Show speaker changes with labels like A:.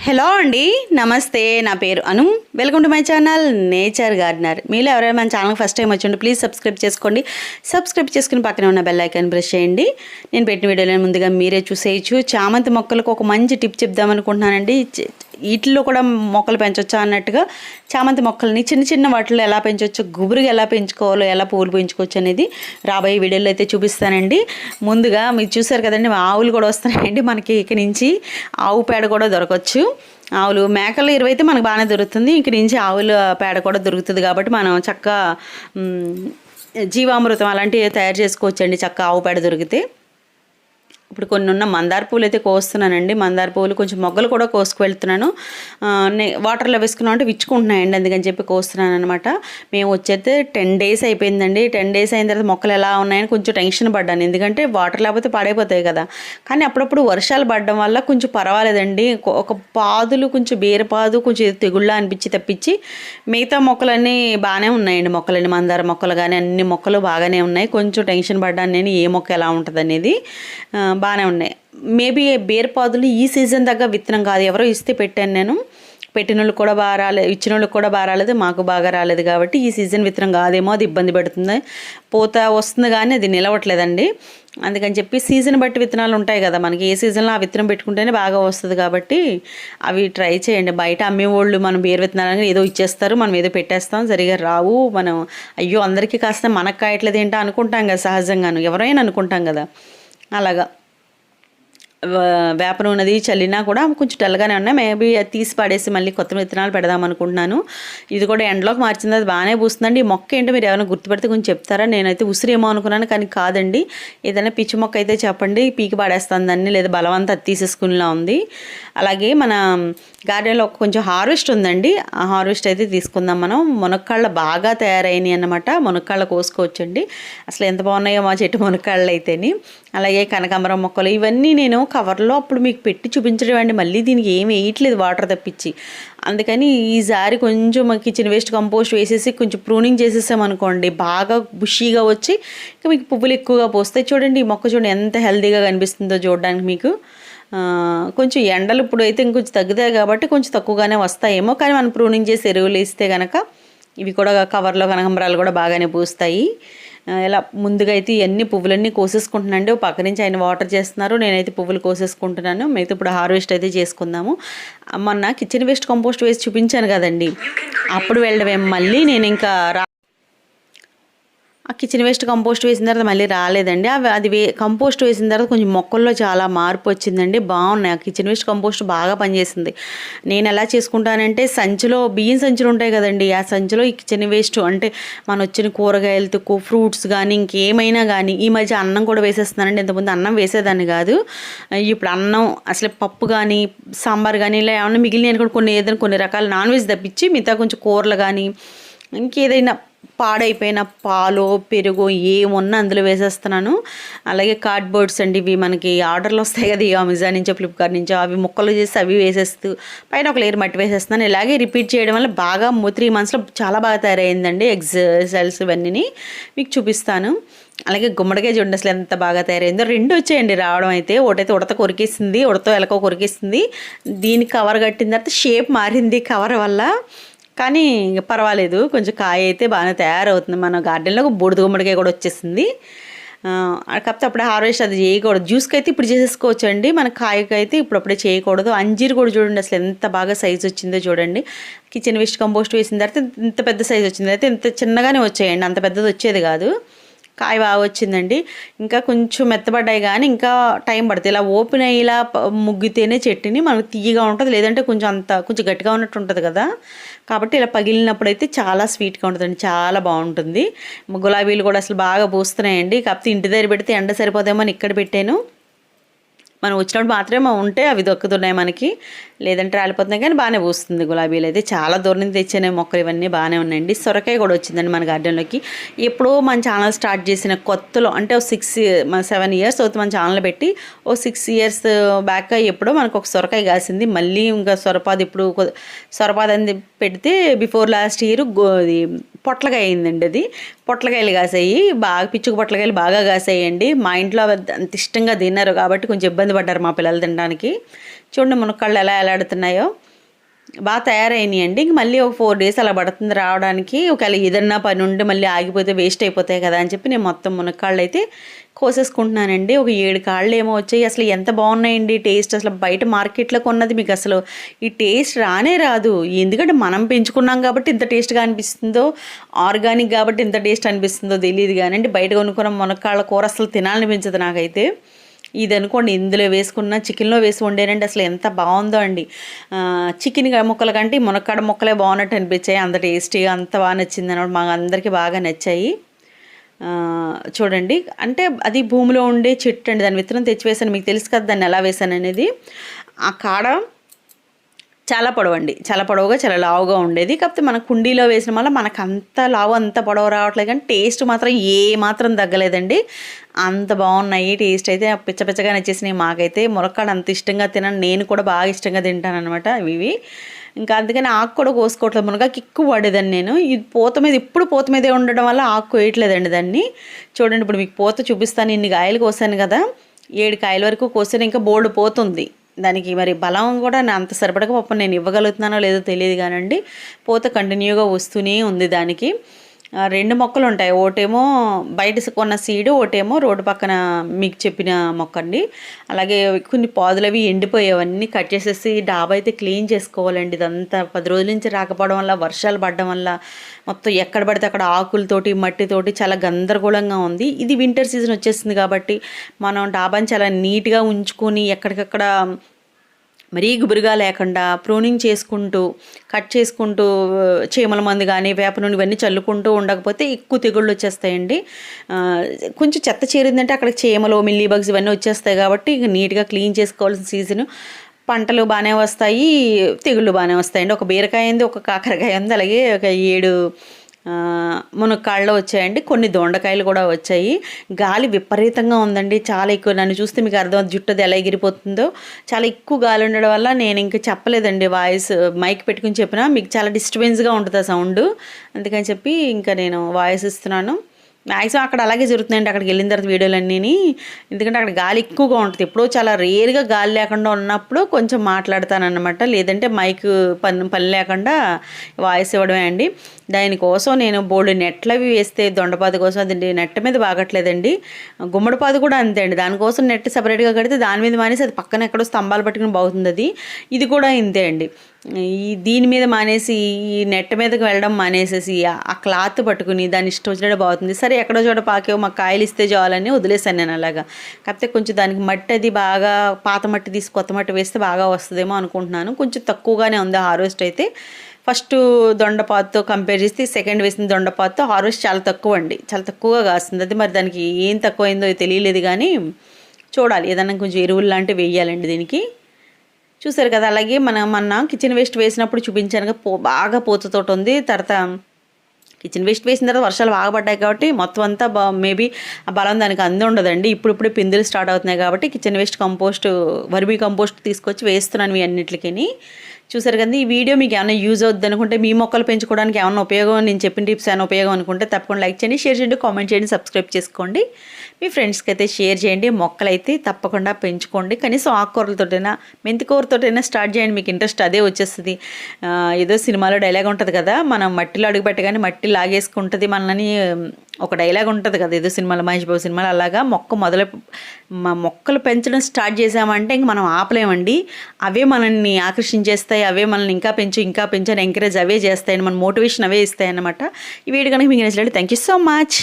A: Hello అండి నమస్తే నా పేరు Anu. Welcome to my channel nature gardener. మీలో ఎవరైనా మన ఛానల్ ఫస్ట్ టైం వచ్చి ప్లీజ్ సబ్స్క్రైబ్ చేసుకోండి. సబ్స్క్రైబ్ చేసుకుని పక్కన ఉన్న బెల్ ఐకాన్ ప్రెస్ చేయండి. నేను పెట్టిన వీడియోలను ముందుగా మీరే చూసేయచ్చు. చామంతి మొక్కలకు ఒక మంచి టిప్ చెప్దామనుకుంటున్నానండి. వీటిల్లో కూడా మొక్కలు పెంచొచ్చా అన్నట్టుగా చామంతి మొక్కల్ని చిన్న చిన్న వాటిలో ఎలా పెంచవచ్చు గుబురుగా ఎలా పెంచుకోవాలో ఎలా పువ్వులు పెంచుకోవచ్చు అనేది రాబోయే వీడియోలో అయితే చూపిస్తానండి. ముందుగా మీరు చూసారు కదండి ఆవులు కూడా వస్తున్నాయండి మనకి ఇక నుంచి. ఆవు పేడ కూడా దొరకవచ్చు ఆవులు మేకలు ఇరవై అయితే మనకు బాగానే దొరుకుతుంది. ఇంక నుంచి ఆవుల పేడ కూడా దొరుకుతుంది కాబట్టి మనం చక్కగా జీవామృతం అలాంటివి తయారు చేసుకోవచ్చండి చక్కగా ఆవు పేడ దొరికితే. ఇప్పుడు కొన్ని ఉన్న మందార పూలు అయితే కోస్తున్నానండి. మందార పూలు కొంచెం మొగ్గలు కూడా కోసుకు వెళ్తున్నాను వాటర్లో వేసుకున్నాం అంటే విచ్చుకుంటున్నాయండి. అందుకని చెప్పి కోస్తున్నాను అనమాట మేము వచ్చేస్తే టెన్ డేస్ అయిపోయిందండి. టెన్ డేస్ అయిన తర్వాత మొక్కలు ఎలా ఉన్నాయని కొంచెం టెన్షన్ పడ్డాను. ఎందుకంటే వాటర్ లేకపోతే పాడైపోతాయి కదా. కానీ అప్పుడప్పుడు వర్షాలు పడడం వల్ల కొంచెం పర్వాలేదండి. ఒక- పాదులు కొంచెం బీరపాదు కొంచెం తెగుళ్ళ అనిపించి తప్పించి మిగతా మొక్కలన్నీ బాగానే ఉన్నాయండి. మొక్కలన్నీ మందార మొక్కలు కానీ అన్ని మొక్కలు బాగానే ఉన్నాయి. కొంచెం టెన్షన్ పడ్డాను నేను. ఏ మొక్క ఎలా ఉంటుంది అనేది బాగానే ఉన్నాయి. మేబీ బీరపాదులు ఈ సీజన్ దగ్గర విత్తనం కాదు. ఎవరో ఇస్తే పెట్టాను నేను. పెట్టిన వాళ్ళు కూడా బాగా రాలేదు ఇచ్చిన వాళ్ళకి కూడా బాగా రాలేదు. మాకు బాగా రాలేదు కాబట్టి ఈ సీజన్ విత్తనం కాదేమో అది ఇబ్బంది పెడుతుంది. పూత వస్తుంది కానీ అది నిలవట్లేదండి. అందుకని చెప్పి సీజన్ బట్టి విత్తనాలు ఉంటాయి కదా మనకి. ఏ సీజన్లో ఆ విత్తనం పెట్టుకుంటేనే బాగా వస్తుంది కాబట్టి అవి ట్రై చేయండి. బయట అమ్మేవాళ్ళు మనం బీర విత్తనాలు ఏదో ఇచ్చేస్తారు. మనం ఏదో పెట్టేస్తాం. సరిగా రావు. మనం అయ్యో అందరికీ కాస్త మనకు కాయట్లేదు ఏంటో అనుకుంటాం కదా సహజంగాను. ఎవరైనా అనుకుంటాం కదా. అలాగా. వేప నూనెది చల్లినా కూడా కొంచెం టల్గానే ఉన్నాయి. మేబీ అది తీసి పడేసి మళ్ళీ కొత్త విత్తనాలు పెడదాం అనుకుంటున్నాను. ఇది కూడా ఎండలోకి మార్చింది. అది బాగానే పూస్తుందండి. ఈ మొక్క ఏంటో మీరు ఏమైనా గుర్తుపెడితే కొంచెం చెప్తారా? నేనైతే ఉసిరేమో అనుకున్నాను కానీ కాదండి. ఏదైనా పిచ్చి మొక్క అయితే చెప్పండి. పీకి పడేస్తాను దాన్ని లేదా బలవంత అది తీసేసుకునేలా ఉంది. అలాగే మన గార్డెన్లో కొంచెం హార్వెస్ట్ ఉందండి. ఆ హార్వెస్ట్ అయితే తీసుకుందాం మనం. మునక్కాళ్ళ బాగా తయారైనాయి అన్నమాట. మునక్కాళ్ళ కోసుకోవచ్చండి. అసలు ఎంత బాగున్నాయో మా చెట్టు మునక్కాళ్ళు అయితేని అలాగే కనకాంబరం మొక్కలు. ఇవన్నీ నేను కవర్లో అప్పుడు మీకు పెట్టి చూపించడం అండి. మళ్ళీ దీనికి ఏం వేయట్లేదు వాటర్ తప్పించి. అందుకని ఈసారి కొంచెం కిచెన్ వేస్ట్ కంపోస్ట్ వేసేసి కొంచెం ప్రూనింగ్ చేసేసామనుకోండి బాగా బుషీగా వచ్చి ఇంకా మీకు పువ్వులు ఎక్కువగా పోస్తాయి. చూడండి ఈ మొక్క చూడండి ఎంత హెల్తీగా కనిపిస్తుందో చూడడానికి మీకు. కొంచెం ఎండలు ఇప్పుడు అయితే ఇంకొంచెం తగ్గుతాయి కాబట్టి కొంచెం తక్కువగానే వస్తాయేమో. కానీ మనం ప్రూనింగ్ చేసి ఎరువులు ఇస్తే కనుక ఇవి కూడా కవర్లో కనకంబరాలు కూడా బాగానే పూస్తాయి. ఇలా ముందుగా అయితే ఇవన్నీ పువ్వులన్నీ కోసేసుకుంటున్నాండి పక్క నుంచి ఆయన వాటర్ చేస్తున్నారు. నేనైతే పువ్వులు కోసేసుకుంటున్నాను. మిగతా ఇప్పుడు హార్వెస్ట్ అయితే చేసుకుందాము. మొన్న కిచెన్ వేస్ట్ కంపోస్ట్ వేసి చూపించాను కదండి. అప్పుడు వెళ్ళడమే మళ్ళీ నేను ఇంకా రా ఆ కిచెన్ వేస్ట్ కంపోస్ట్ వేసిన తర్వాత మళ్ళీ రాలేదండి. అవి అది వే కంపోస్ట్ వేసిన తర్వాత కొంచెం మొక్కల్లో చాలా మార్పు వచ్చిందండి. బాగున్నాయి. ఆ కిచెన్ వేస్ట్ కంపోస్ట్ బాగా పనిచేసింది. నేను ఎలా చేసుకుంటానంటే సంచిలో బియ్యం సంచులు ఉంటాయి కదండి. ఆ సంచిలో ఈ కిచెన్ వేస్ట్ అంటే మన వచ్చిన కూరగాయలతో ఫ్రూట్స్ కానీ ఇంకేమైనా కానీ ఈ మధ్య అన్నం కూడా వేసేస్తున్నానండి. ఇంతకుముందు అన్నం వేసేదాన్ని కాదు. ఇప్పుడు అన్నం అసలు పప్పు కానీ సాంబార్ కానీ ఇలా ఏమన్నా మిగిలిన కూడా కొన్ని ఏదైనా కొన్ని రకాల నాన్ వెజ్ తప్పించి మిగతా కొంచెం కూరలు కానీ ఇంకేదైనా పాడైపోయిన పాలు పెరుగు ఏమున్నా అందులో వేసేస్తున్నాను. అలాగే కార్డ్బోర్డ్స్ అండి ఇవి మనకి ఆర్డర్లు వస్తాయి కదా ఈ అమెజాన్ నుంచో ఫ్లిప్కార్ట్ నుంచో అవి ముక్కలు చేసి అవి వేసేస్తూ పైన ఒక లేయర్ మట్టి వేసేస్తున్నాను. ఇలాగే రిపీట్ చేయడం వల్ల బాగా త్రీ మంత్స్లో చాలా బాగా తయారైందండి ఎగ్జైల్స్ ఇవన్నీ మీకు చూపిస్తాను. అలాగే గుమ్మడికాయ చూడండి అసలు ఎంత బాగా తయారైందో. రెండు వచ్చాయండి రావడం అయితే. ఒకటైతే ఉడత కొరికేసింది ఉడత ఎలకో కొరికేసింది. దీనికి కవర్ కట్టిన తర్వాత షేప్ మారింది కవర్ వల్ల. కానీ ఇంక పర్వాలేదు. కొంచెం కాయ అయితే బాగానే తయారవుతుంది. మన గార్డెన్లో బూడిద గుమ్మడికాయ కూడా వచ్చేసింది. కాకపోతే అప్పుడే హార్వెస్ట్ అది చేయకూడదు. జ్యూస్కి అయితే ఇప్పుడు చేసేసుకోవచ్చు అండి మన కాయకి అయితే ఇప్పుడు అప్పుడే చేయకూడదు. అంజీర్ కూడా చూడండి అసలు ఎంత బాగా సైజ్ వచ్చిందో చూడండి. కిచెన్ వేస్ట్ కంపోస్ట్ వేసిన తర్వాత ఇంత పెద్ద సైజ్ వచ్చింది. అయితే ఇంత చిన్నగానే వచ్చాయండి. అంత పెద్దది వచ్చేది కాదు. కాయ బాగా వచ్చిందండి. ఇంకా కొంచెం మెత్తబడ్డాయి కానీ ఇంకా టైం పడుతుంది. ఇలా ఓపెన్ అయ్యి ఇలా ముగ్గితేనే చెట్టుని మనకు తీయగా ఉంటుంది. లేదంటే కొంచెం అంత కొంచెం గట్టిగా ఉన్నట్టు ఉంటుంది కదా. కాబట్టి ఇలా పగిలినప్పుడు అయితే చాలా స్వీట్గా ఉంటుందండి. చాలా బాగుంటుంది. గులాబీలు కూడా అసలు బాగా పూస్తున్నాయండి. కాకపోతే ఇంటి దగ్గర పెడితే ఎండ సరిపోదేమో అని ఇక్కడ పెట్టాను. మనం వచ్చినప్పుడు మాత్రమే ఉంటే అవి దొక్కుతున్నాయి మనకి. లేదంటే రాలిపోతున్నాయి కానీ బాగానే పూస్తుంది. గులాబీలు అయితే చాలా దూరం నుంచి తెచ్చిన. మొక్కలు ఇవన్నీ బాగానే ఉన్నాయండి. సొరకాయ కూడా వచ్చిందండి మన గార్డెన్లోకి. ఎప్పుడో మన ఛానల్ స్టార్ట్ చేసిన కొత్తలో అంటే ఒక సిక్స్ మన సెవెన్ ఇయర్స్ అవుతుంది మన ఛానల్ పెట్టి ఓ సిక్స్ ఇయర్స్ బ్యాక్ ఎప్పుడో మనకు ఒక సొరకాయ కాసింది. మళ్ళీ ఇంకా సొరపాది ఇప్పుడు కొ- సొరపాది అని పెడితే బిఫోర్ లాస్ట్ ఇయర్ అది పొట్లకాయ అయిందండి అది. పొట్లకాయలు కాసాయి. బాగా పిచ్చుకు పొట్లకాయలు బాగా కాసాయండి. మా ఇంట్లో అవి అంత ఇష్టంగా తిన్నారు కాబట్టి కొంచెం ఇబ్బంది పడ్డారు మా పిల్లలు తినడానికి. చూడండి మునక్కాళ్ళు ఎలా ఎలాడుతున్నాయో. బాగా తయారైనాయండి. ఇంక మళ్ళీ ఒక ఫోర్ డేస్ అలా పడుతుంది రావడానికి. ఒకవేళ ఏదన్నా పని ఉండి మళ్ళీ ఆగిపోతే వేస్ట్ అయిపోతాయి కదా అని చెప్పి నేను మొత్తం మునక్కాళ్ళు అయితే కోసేసుకుంటున్నానండి. ఒక ఏడు కాళ్ళు ఏమో వచ్చాయి. అసలు ఎంత బాగున్నాయండి టేస్ట్. అసలు బయట మార్కెట్లో కొన్నది మీకు అసలు ఈ టేస్ట్ రానే రాదు. ఎందుకంటే మనం పెంచుకున్నాం కాబట్టి ఇంత టేస్ట్గా అనిపిస్తుందో ఆర్గానిక్ కాబట్టి ఇంత టేస్ట్ అనిపిస్తుందో తెలియదు కానీ బయట కొనుక్కున్న మునక్కాళ్ళ కూర అసలు తినాలనిపించదు నాకైతే. ఇది అనుకోండి ఇందులో వేసుకున్న చికెన్లో వేసి వండేనండి అసలు ఎంత బాగుందో అండి. చికెన్ ముక్కల కంటే మునక్కాడ ముక్కలే బాగున్నట్టు అనిపించాయి. అంత టేస్టీగా అంత బాగా నచ్చింది అనమాట మాకు అందరికీ బాగా నచ్చాయి. చూడండి. అంటే అది భూమిలో ఉండే చెట్టు అండి. దాని విత్తనం తెచ్చి వేసాను మీకు తెలుసు కదా దాన్ని ఎలా వేసాను అనేది. ఆ కాడ చాలా పొడవండి. చాలా పొడవుగా చాలా లావుగా ఉండేది. కాకపోతే మన కుండీలో వేసిన వల్ల మనకు అంత లావు అంత పొడవు రావట్లేదు కానీ టేస్ట్ మాత్రం ఏ మాత్రం తగ్గలేదండి. అంత బాగున్నాయి టేస్ట్ అయితే. పిచ్చ పిచ్చగా నచ్చేసినాయి మాకైతే. మురక్కాడు అంత ఇష్టంగా తినను. నేను కూడా బాగా ఇష్టంగా తింటాను అనమాట ఇవి. ఇంకా అందుకని ఆకు కూడా కోసుకోవట్లేదు. మునగాకి ఎక్కువ పడేదాన్ని నేను. ఇది పూత మీద ఇప్పుడు పూత మీదే ఉండడం వల్ల ఆకు కోయట్లేదండి దాన్ని. చూడండి ఇప్పుడు మీకు పూత చూపిస్తాను. ఇన్ని కాయలు కోసాను కదా. ఏడు కాయల వరకు కోసాను. ఇంకా బోర్డు పోతుంది. దానికి మరి బలం కూడా నా అంత సరిపడక పాపం నేను ఇవ్వగలుగుతున్నానో లేదో తెలియదు కానండి. పూత కంటిన్యూగా వస్తూనే ఉంది దానికి. రెండు మొక్కలు ఉంటాయి ఒకటేమో బయట కొన్న సీడు ఒకటేమో రోడ్డు పక్కన మీకు చెప్పిన మొక్క అండి అలాగే కొన్ని పాదులు అవి ఎండిపోయేవన్నీ కట్ చేసేసి డాబా అయితే క్లీన్ చేసుకోవాలండి. ఇదంతా పది రోజుల నుంచి రాకపోవడం వల్ల వర్షాలు పడడం వల్ల మొత్తం ఎక్కడ పడితే అక్కడ ఆకులతోటి మట్టితోటి చాలా గందరగోళంగా ఉంది. ఇది వింటర్ సీజన్ వచ్చేసింది కాబట్టి మనం డాబాని చాలా నీట్గా ఉంచుకొని ఎక్కడికక్కడ మరీ గుబురుగా లేకుండా ప్రూనింగ్ చేసుకుంటూ కట్ చేసుకుంటూ చీమల మందు కానీ వేప నూనె ఇవన్నీ చల్లుకుంటూ ఉండకపోతే ఎక్కువ తెగుళ్ళు వచ్చేస్తాయండి. కొంచెం చెత్త చేరిందంటే అక్కడ చీమలు మిల్లీ బగ్స్ ఇవన్నీ వచ్చేస్తాయి కాబట్టి ఇక నీట్గా క్లీన్ చేసుకోవాల్సిన సీజన్. పంటలు బాగానే వస్తాయి తెగుళ్ళు బాగానే వస్తాయండి. ఒక బీరకాయ ఉంది ఒక కాకరకాయ ఉంది అలాగే ఒక ఏడు మునక్కాళ్ళు వచ్చాయండి. కొన్ని దొండకాయలు కూడా వచ్చాయి. గాలి విపరీతంగా ఉందండి. చాలా ఎక్కువ నన్ను చూస్తే మీకు అర్థం జుట్టు అది ఎలా ఎగిరిపోతుందో. చాలా ఎక్కువ గాలి ఉండడం వల్ల నేను ఇంకా చెప్పలేదండి వాయిస్ మైక్ పెట్టుకుని చెప్పినా. మీకు చాలా డిస్టర్బెన్స్గా ఉంటుంది ఆ సౌండ్. అందుకని చెప్పి ఇంకా నేను వాయిస్ ఇస్తున్నాను. మ్యాక్సిమం అక్కడ అలాగే జరుగుతుందండి అక్కడికి వెళ్ళిన తర్వాత వీడియోలన్నీ ఎందుకంటే అక్కడ గాలి ఎక్కువగా ఉంటుంది. ఎప్పుడో చాలా రేర్గా గాలి లేకుండా ఉన్నప్పుడు కొంచెం మాట్లాడతానన్నమాట. లేదంటే మైక్ పని పని లేకుండా వాయిస్ ఇవ్వడమే అండి. దానికోసం నేను బోల్డ్ నెట్లు అవి వేస్తే దొండపాది కోసం అది నెట్ మీద బాగట్లేదండి. గుమ్మడిపాది కూడా అంతే అండి. దానికోసం నెట్ సపరేట్గా కడితే దాని మీద మానేసి అది పక్కన ఎక్కడో స్తంభాలు పట్టుకుని బాగుతుంది అది. ఇది కూడా ఇంతే అండి. ఈ దీని మీద మానేసి ఈ నెట్ మీదకి వెళ్ళడం మానేసేసి ఆ- క్లాత్ పట్టుకుని దాని ఇష్టం వచ్చినట్టు బాగుతుంది. సరే ఎక్కడో చోట పాకేవో మాకు కాయలు ఇస్తే చాలని వదిలేసాను నేను అలాగా. కాకపోతే కొంచెం దానికి మట్టి అది బాగా పాత మట్టి తీసి కొత్త మట్టి వేస్తే బాగా వస్తుందేమో అనుకుంటున్నాను. కొంచెం తక్కువగానే ఉంది హార్వెస్ట్ అయితే. ఫస్ట్ దొండపాతుతో కంపేర్ చేస్తే సెకండ్ వేసిన దొండపాతుతో హార్వెస్ట్ చాలా తక్కువ అండి. చాలా తక్కువగా కాస్తుంది. అది మరి దానికి ఏం తక్కువైందో తెలియలేదు కానీ చూడాలి. ఏదన్నా కొంచెం ఎరువులు లాంటివి వేయాలండి దీనికి. చూసారు కదా అలాగే మన మొన్న కిచెన్ వేస్ట్ వేసినప్పుడు చూపించాను పో బాగా పూతతోటి ఉంది. తర్వాత కిచెన్ వేస్ట్ వేసిన తర్వాత వర్షాలు బాగా పడ్డాయి కాబట్టి మొత్తం అంతా బా మేబీ ఆ బలం దానికి అంది ఉండదండి. ఇప్పుడు ఇప్పుడు పిందులు స్టార్ట్ అవుతున్నాయి కాబట్టి kitchen waste compost vermicompost తీసుకొచ్చి వేస్తున్నాను మీ చూసారు కదా ఈ వీడియో మీకు ఏమైనా యూజ్ అవుద్ది అనుకుంటే మీ మొక్కలు పెంచుకోవడానికి ఏమైనా ఉపయోగం నేను చెప్పిన టిప్స్ ఏమైనా ఉపయోగం అనుకుంటే తప్పకుండా లైక్ చేయండి షేర్ చేయండి కామెంట్ చేయండి సబ్స్క్రైబ్ చేసుకోండి. మీ ఫ్రెండ్స్కి అయితే షేర్ చేయండి మొక్కలైతే తప్పకుండా పెంచుకోండి. కనీసం ఆకుకూరలతోటైనా మెంతికూరతోటైనా స్టార్ట్ చేయండి మీకు ఇంట్రెస్ట్ అదే వచ్చేస్తుంది. ఏదో సినిమాలో డైలాగ్ ఉంటుంది కదా మనం మట్టిలో అడుగుపెట్టగానే మట్టి లాగేసుకుంటుంది మనల్ని ఒక డైలాగ్ ఉంటుంది కదా ఏదో సినిమాలో మహేష్ బాబు సినిమాలో అలాగా మొక్క మొదలు మొక్కలు పెంచడం స్టార్ట్ చేసామంటే ఇంక మనం ఆపలేమండి. అవే మనల్ని ఆకర్షించేస్తాయి అవే మనల్ని ఇంకా పెంచు ఇంకా పెంచు అని ఎంకరేజ్ అవే చేస్తాయని మన మోటివేషన్ అవే ఇస్తాయి అన్నమాట ఈ వీడియో కనుక మీకు నచ్చినట్టు థ్యాంక్ యూ సో మచ్